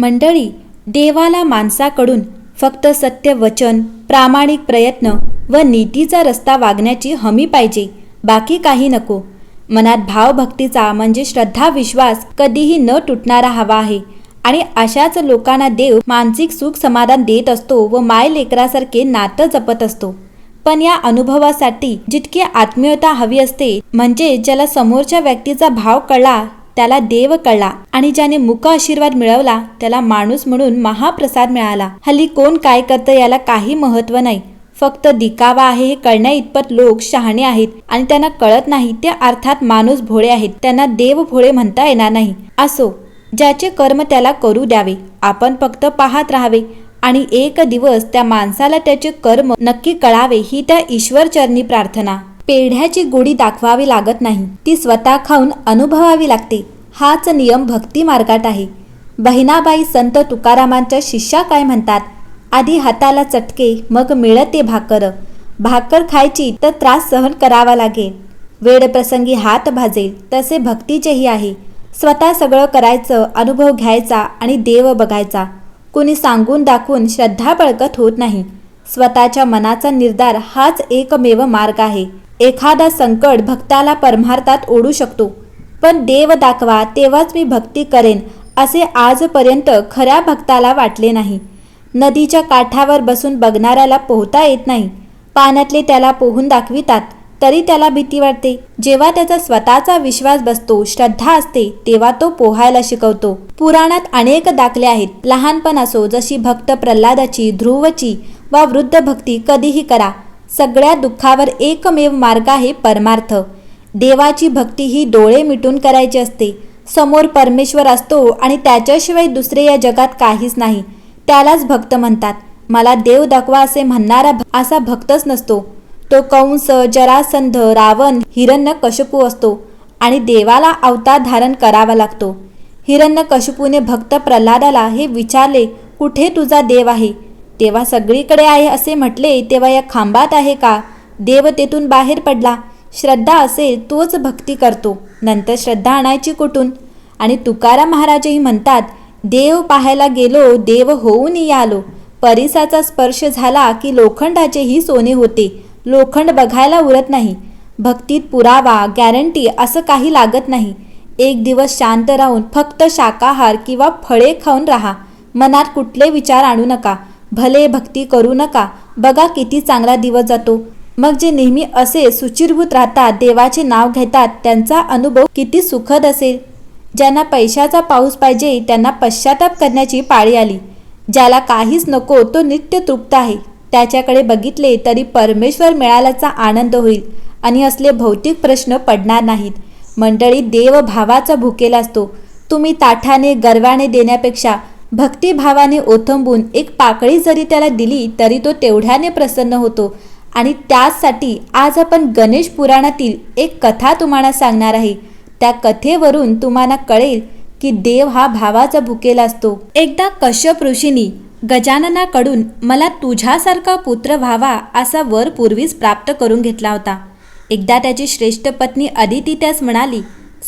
मंडळी देवाला माणसाकडून फक्त सत्य वचन प्रामाणिक प्रयत्न व नीतीचा रस्ता वागण्याची हमी पाहिजे बाकी काही नको. मनात भावभक्तीचा म्हणजे श्रद्धा विश्वास कधीही न तुटणारा हवा आहे आणि अशाच लोकांना देव मानसिक सुख समाधान देत असतो व माय लेकरासारखे नातं जपत असतो. पण या अनुभवासाठी जितकी आत्मीयता हवी असते म्हणजे ज्याला समोरच्या व्यक्तीचा भाव कळला त्याला देव कळला आणि ज्याने मुख आशीर्वाद मिळवला त्याला माणूस म्हणून महाप्रसाद मिळाला. हल्ली कोण काय करतं याला काही महत्त्व नाही. फक्त दिकावा आहे हे कळण्या इतपत लोक शहाणे आहेत आणि त्यांना कळत नाही ते अर्थात माणूस भोळे आहेत. त्यांना देव भोळे म्हणता येणार नाही. असो ज्याचे कर्म त्याला करू द्यावे आपण फक्त पाहत राहावे आणि एक दिवस त्या माणसाला त्याचे कर्म नक्की कळावे ही त्या ईश्वर चरणी प्रार्थना. पेढ्याची गोडी दाखवावी लागत नाही. ती स्वतः खाऊन अनुभवावी लागते. हाच नियम भक्ती मार्गात आहे. बहिणाबाई संत तुकारामांच्या शिष्या काय म्हणतात? आधी हाताला चटके मग मिळते भाकर. भाकर खायची तर त्रास सहन करावा लागेल वेळप्रसंगी हात भाजेल तसे भक्तीचेही आहे. स्वतः सगळं करायचं अनुभव घ्यायचा आणि देव बघायचा. कुणी सांगून दाखवून श्रद्धा बळकत होत नाही. स्वतःच्या मनाचा निर्धार हाच एकमेव मार्ग आहे. एखादा संकट भक्ताला परमार्थात ओढू शकतो. पण देव दाखवा तेव्हाच मी भक्ती करेन असे आजपर्यंत खऱ्या भक्ताला वाटले नाही. नदीच्या काठावर बसून बघणाऱ्याला पोहता येत नाही. पाण्यातले त्याला पोहून दाखवितात तरी त्याला भीती वाटते. जेव्हा त्याचा स्वतःचा विश्वास बसतो श्रद्धा असते तेव्हा तो पोहायला शिकवतो. पुराणात अनेक दाखले आहेत. लहानपण असो जशी भक्त प्रल्हादाची ध्रुवची वा वृद्ध भक्ती कधीही करा. सगळ्या दुःखावर एकमेव मार्ग आहे परमार्थ. देवाची भक्ती ही डोळे मिटून करायची असते. समोर परमेश्वर असतो आणि त्याच्याशिवाय दुसरे या जगात काहीच नाही. त्यालाच भक्त म्हणतात. मला देव दाखवा असे म्हणणारा असा भक्तच नसतो. तो कंस जरासंध रावण हिरण्य कशपू असतो आणि देवाला अवतार धारण करावा लागतो. हिरण्य कशपूने भक्त प्रल्हादाला हे विचारले कुठे तुझा देव आहे? तेव्हा सगळीकडे आहे असे म्हटले तेव्हा या खांबात आहे का? देव तेथून बाहेर पडला. श्रद्धा असेल तोच भक्ती करतो. नंतर श्रद्धा आणायची कुठून? आणि तुकाराम महाराजही म्हणतात देव पाहायला गेलो देव होऊन आलो परिसाचा स्पर्श झाला की लोखंडाचेही सोने होते. लोखंड बघायला उरत नाही. भक्तीत पुरावा गॅरंटी असं काही लागत नाही. एक दिवस शांत राहून फक्त शाकाहार किंवा फळे खाऊन राहा. मनात कुठले विचार आणू नका. भले भक्ती करू नका. बघा किती चांगला दिवस जातो. मग जे नेहमी असे सुचिरभूत राहतात देवाचे नाव घेतात त्यांचा अनुभव किती सुखद असेल. ज्यांना पैशाचा पाऊस पाहिजे त्यांना पश्चाताप करण्याची पाळी आली. ज्याला काहीच नको तो नित्य तृप्त आहे. त्याच्याकडे बघितले तरी परमेश्वर मिळाल्याचा आनंद होईल आणि असले भौतिक प्रश्न पडणार नाहीत. मंडळी देव भावाचा भुकेला असतो. तुम्ही ताठाने गर्वाने देण्यापेक्षा भक्तिभावाने ओथंबून एक पाकळी जरी त्याला दिली तरी तो तेवढ्याने प्रसन्न होतो. आणि त्याचसाठी आज आपण गणेश पुराणातील एक कथा तुम्हाला सांगणार आहे. त्या कथेवरून तुम्हाला कळेल की देव हा भावाचा भुकेला असतो. एकदा कश्यप ऋषींनी गजाननाकडून मला तुझ्यासारखा पुत्र व्हावा असा वर पूर्वीच प्राप्त करून घेतला होता. एकदा त्याची श्रेष्ठ पत्नी अदिती त्यास म्हणाली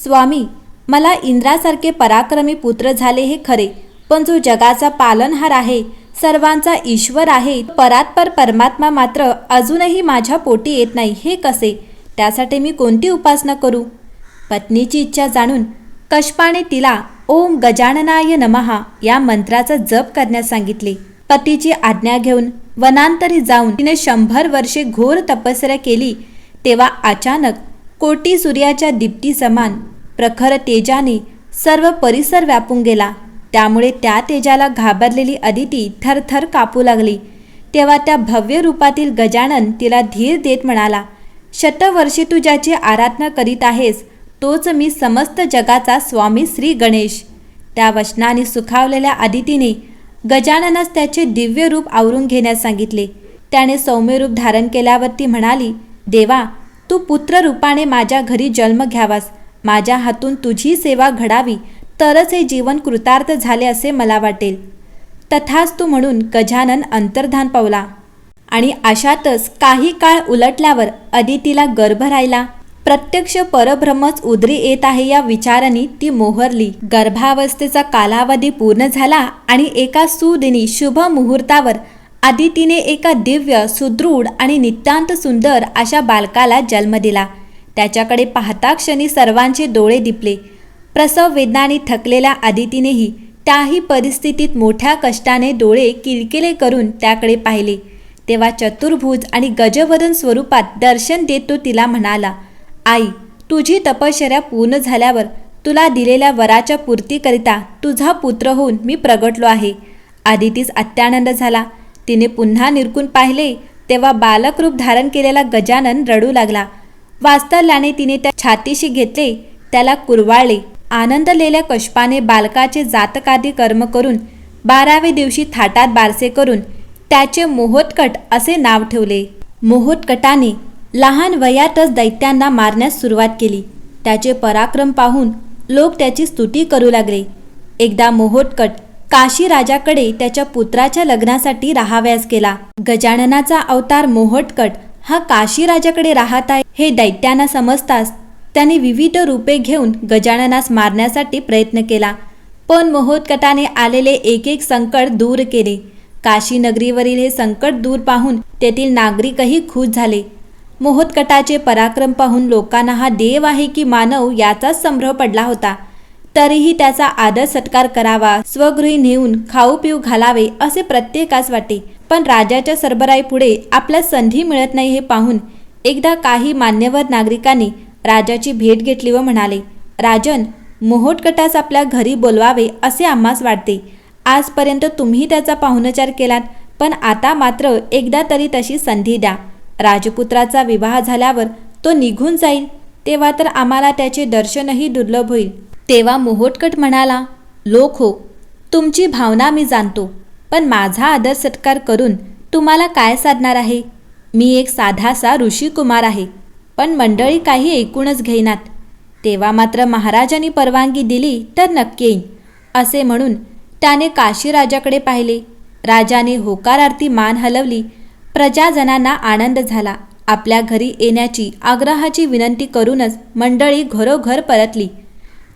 स्वामी मला इंद्रासारखे पराक्रमी पुत्र झाले हे खरे पण जो जगाचा पालनहार आहे सर्वांचा ईश्वर आहे परात्पर परमात्मा मात्र अजूनही माझ्या पोटी येत नाही हे कसे? त्यासाठी मी कोणती उपासना करू? पत्नीची इच्छा जाणून कष्पाने तिला ओम गजाननाय नमहा या मंत्राचा जप करण्यास सांगितले. पतीची आज्ञा घेऊन वनांतरी जाऊन तिने शंभर वर्षे घोर तपस्या केली तेव्हा अचानक कोटी सूर्याच्या दिप्ती समान प्रखर तेजाने सर्व परिसर व्यापून गेला. त्यामुळे त्या तेजाला घाबरलेली अदिती थरथर कापू लागली. तेव्हा त्या भव्य रूपातील गजानन तिला धीर देत म्हणाला शतवर्षी तू ज्याची आराधना करीत आहेस तोच मी समस्त जगाचा स्वामी श्री गणेश. त्या वचनाने सुखावलेल्या आदितीने गजाननास त्याचे दिव्य रूप आवरून घेण्यास सांगितले. त्याने सौम्य रूप धारण केल्यावर ती म्हणाली देवा तू पुत्र रूपाने माझ्या घरी जन्म घ्यावास. माझ्या हातून तुझी सेवा घडावी. तरच हे जीवन कृतार्थ झाले असे मला वाटेल. तथाच तू म्हणून गजानन अंतर्धान पावला. आणि अशातच काही काळ उलटल्यावर अदितीला गर्भ राहिला. प्रत्यक्ष परब्रह्मच उदरी येत आहे या विचाराने ती मोहरली. गर्भावस्थेचा कालावधी पूर्ण झाला आणि एका सुदिनी शुभ मुहूर्तावर आदितीने एका दिव्य सुदृढ आणि नितांत सुंदर अशा बालकाला जन्म दिला. त्याच्याकडे पाहता क्षणी सर्वांचे डोळे दिपले. प्रसव वेदनाने थकलेल्या आदितीनेही त्याही परिस्थितीत मोठ्या कष्टाने डोळे किलकिले करून त्याकडे पाहिले. तेव्हा चतुर्भुज आणि गजवदन स्वरूपात दर्शन देत तो तिला म्हणाला आई तुझी तपश्चर्या पूर्ण झाल्यावर तुला दिलेल्या वराच्या पूर्तीकरिता तुझा पुत्र होऊन मी प्रगटलो आहे आदितीस अत्यानंद झाला. तिने पुन्हा निरकून पाहिले तेव्हा बालकरूप धारण केलेला गजानन रडू लागला. वास्तल्याने तिने त्या छातीशी घेतले त्याला कुरवाळले. आनंदलेल्या कष्पाने बालकाचे जातकादी कर्म करून बारावे दिवशी थाटात बारसे करून त्याचे मोहोत्कट असे नाव ठेवले. मोहोत्कटाने लहान वयातच दैत्यांना मारण्यास सुरुवात केली. त्याचे पराक्रम पाहून लोक त्याची स्तुती करू लागले. एकदा मोहोत्कट काशी राजाकडे त्याच्या पुत्राच्या लग्नासाठी राहाव्यास केला गजाननाचा अवतार मोहोटकट हा काशी राजाकडे राहत आहे हे दैत्यांना समजताच त्याने विविध रूपे घेऊन गजाननास मारण्यासाठी प्रयत्न केला. पण महोत्कटाने आलेले एक एक संकट दूर केले. काशी नगरीवरील हे संकट दूर पाहून तेथील नागरिकही खुश झाले. मोहोत्कटाचे पराक्रम पाहून लोकांना हा देव आहे की मानव याचाच संभ्रम पडला होता. तरीही त्याचा आदर सत्कार करावा स्वगृही नेऊन खाऊ पिऊ घालावे असे प्रत्येकास वाटे. पण राजाच्या सरबराईपुढे आपल्या संधी मिळत नाही हे पाहून एकदा काही मान्यवर नागरिकांनी राजाची भेट घेतली व म्हणाले राजन मोहोटकटास आपल्या घरी बोलवावे असे आम्हास वाटते. आजपर्यंत तुम्ही त्याचा पाहुणचार केलात पण आता मात्र एकदा तरी तशी संधी द्या. राजपुत्राचा विवाह झाल्यावर तो निघून जाईल तेव्हा तर आम्हाला त्याचे दर्शनही दुर्लभ होईल. तेव्हा मोहोटकट म्हणाला लोक हो तुमची भावना मी जाणतो पण माझा आदर सत्कार करून तुम्हाला काय साधणार आहे? मी एक साधासा ऋषिकुमार आहे. पण मंडळी काही ऐकूनच घेईनात. तेव्हा मात्र महाराजांनी परवानगी दिली तर नक्की येईन असे म्हणून त्याने काशीराजाकडे पाहिले. राजाने होकारार्थी मान हलवली. प्रजाजनांना आनंद झाला. आपल्या घरी येण्याची आग्रहाची विनंती करूनच मंडळी घरोघर परतली.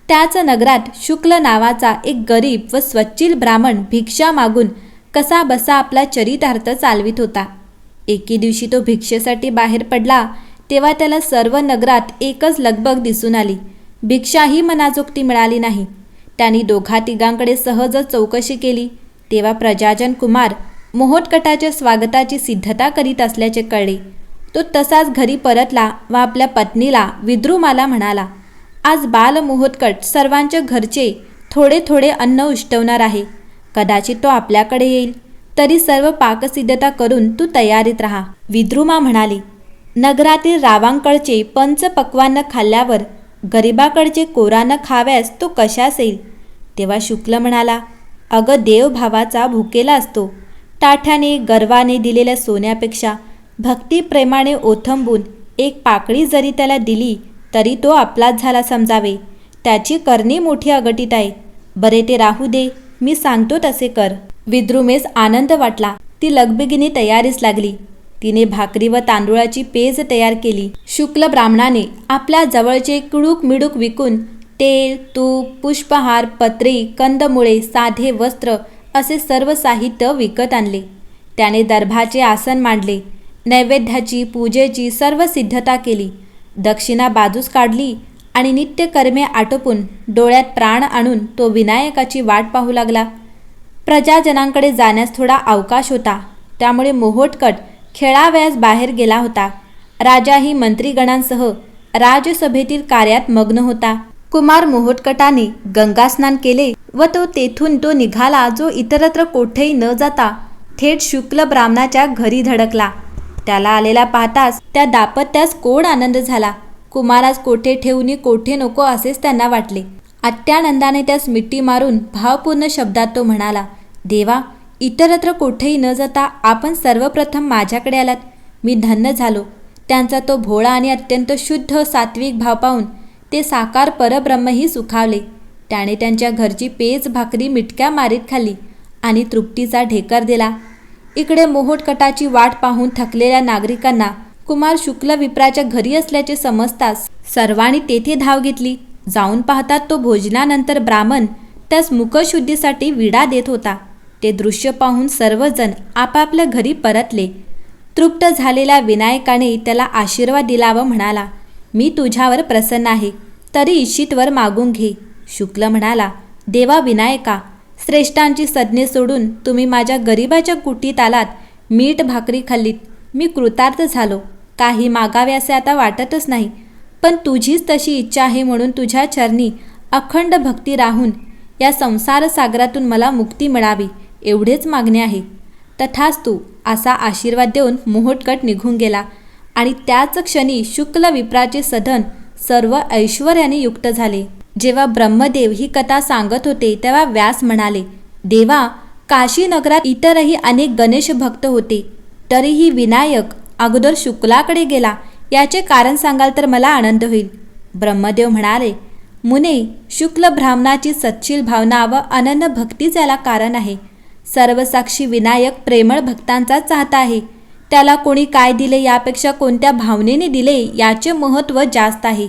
त्याच नगरात शुक्ल नावाचा एक गरीब व स्वच्छिल ब्राह्मण भिक्षा मागून कसा बसा आपला चरितार्थ चालवित होता. एके दिवशी तो भिक्षेसाठी बाहेर पडला. तेव्हा त्याला सर्व नगरात एकच लगबग दिसून आली. भिक्षाही मनाजोगती मिळाली नाही. त्यांनी दोघा तिघांकडे सहजच चौकशी केली. तेव्हा प्रजाजन कुमार मोहोटकटाच्या स्वागताची सिद्धता करीत असल्याचे कळले. तो तसाच घरी परतला व आपल्या पत्नीला विद्रुमाला म्हणाला आज बालमुहोत्कट सर्वांच्या घरचे थोडे थोडे अन्न उष्टवणार आहे. कदाचित तो आपल्याकडे येईल. तरी सर्व पाकसिद्धता करून तू तयारीत राहा. विद्रुमा म्हणाली नगरातील रावांकडचे पंच पक्वान्न खाल्ल्यावर गरिबाकडचे कोरानं खाव्यास तो कशास येईल? तेव्हा शुक्ल म्हणाला अगं देवभावाचा भुकेला असतो. ताठ्याने गर्वाने दिलेल्या सोन्यापेक्षा भक्तिप्रेमाने ओथंबून एक पाकळी जरी त्याला दिली तरी तो आपलाच झाला समजावे. त्याची करणी मोठी अगटीत आहे. बरे ते राहू दे मी सांगतो तसे कर. विद्रुमेस आनंद वाटला. ती लगबगिनी तयारीस लागली. तिने भाकरी व तांदूळाची पेज तयार केली. शुक्ल ब्राह्मणाने आपल्या जवळचे कुडूक मिडूक विकून तेल तूप पुष्पहार पत्री कंदमुळे साधे वस्त्र असे सर्व साहित्य विकत आणले. त्याने दर्भाचे आसन मांडले. नैवेद्याची पूजेची सर्व सिद्धता केली. दक्षिणा बाजूस काढली आणि नित्यकर्मे आटोपून डोळ्यात प्राण आणून तो विनायकाची वाट पाहू लागला. प्रजाजनांकडे जाण्यास थोडा अवकाश होता. त्यामुळे मोहोटकट खेळावयास बाहेर गेला होता. राजाही मंत्रीगणांसह राजसभेतील कार्यात मग्न होता. कुमार मोहोटकटाने गंगास्नान केले व तो तेथून तो निघाला जो इतरत्र कोठेही न जाता थेट शुक्ल ब्राह्मणाच्या घरी धडकला. त्याला आलेला पाहताच त्या दापत्यास कोण आनंद झाला? कुमारास कोठे ठेवून कोठे नको असेच त्यांना वाटले. अत्यानंदाने त्यास मिट्टी मारून भावपूर्ण शब्दात तो म्हणाला देवा इतरत्र कुठेही न जाता आपण सर्वप्रथम माझ्याकडे आलात. मी धन्य झालो. त्यांचा तो भोळा आणि अत्यंत शुद्ध सात्विक भाव पाहून ते साकार परब्रह्मही सुखावले. त्याने त्यांच्या घरची पेज भाकरी मिटक्या मारीत खाल्ली आणि तृप्तीचा ढेकर दिला. इकडे मोहोटकटाची वाट पाहून थकलेल्या नागरिकांना कुमार शुक्ल विप्राच्या घरी असल्याचे समजताच सर्वांनी तेथे धाव घेतली. जाऊन पाहतात तो भोजनानंतर ब्राह्मण त्यास मुखशुद्धीसाठी विडा देत होता. ते दृश्य पाहून सर्वजण आपापल्या घरी परतले. तृप्त झालेल्या विनायकाने त्याला आशीर्वाद दिला व म्हणाला मी तुझ्यावर प्रसन्न आहे तरी इच्छितवर मागून घे. शुक्ल म्हणाला देवा विनायका श्रेष्ठांची सज्ञे सोडून तुम्ही माझ्या गरिबाच्या कुटीत आलात मीठ भाकरी खाल्लीत मी कृतार्थ झालो. काही मागावे असे आता वाटतच नाही पण तुझीच तशी इच्छा आहे म्हणून तुझ्या चरणी अखंड भक्ती राहून या संसार सागरातून मला मुक्ती मिळावी. एवढेच मागणे आहे. तथास्तू असा आशीर्वाद देऊन मोहटकट निघून गेला आणि त्याच क्षणी शुक्ल विप्राचे सदन सर्व ऐश्वर्याने युक्त झाले. जेव्हा ब्रह्मदेव ही कथा सांगत होते तेव्हा व्यास म्हणाले देवा काशी नगरात इतरही अनेक गणेश भक्त होते. तरीही विनायक अगोदर शुक्लाकडे गेला. याचे कारण सांगाल तर मला आनंद होईल. ब्रह्मदेव म्हणाले मुने शुक्ल ब्राह्मणाची सत्शील भावना व अनन्य भक्तीच याला कारण आहे. सर्वसाक्षी विनायक प्रेमळ भक्तांचा चाहता आहे. त्याला कोणी काय दिले यापेक्षा कोणत्या भावनेने दिले याचे महत्त्व जास्त आहे.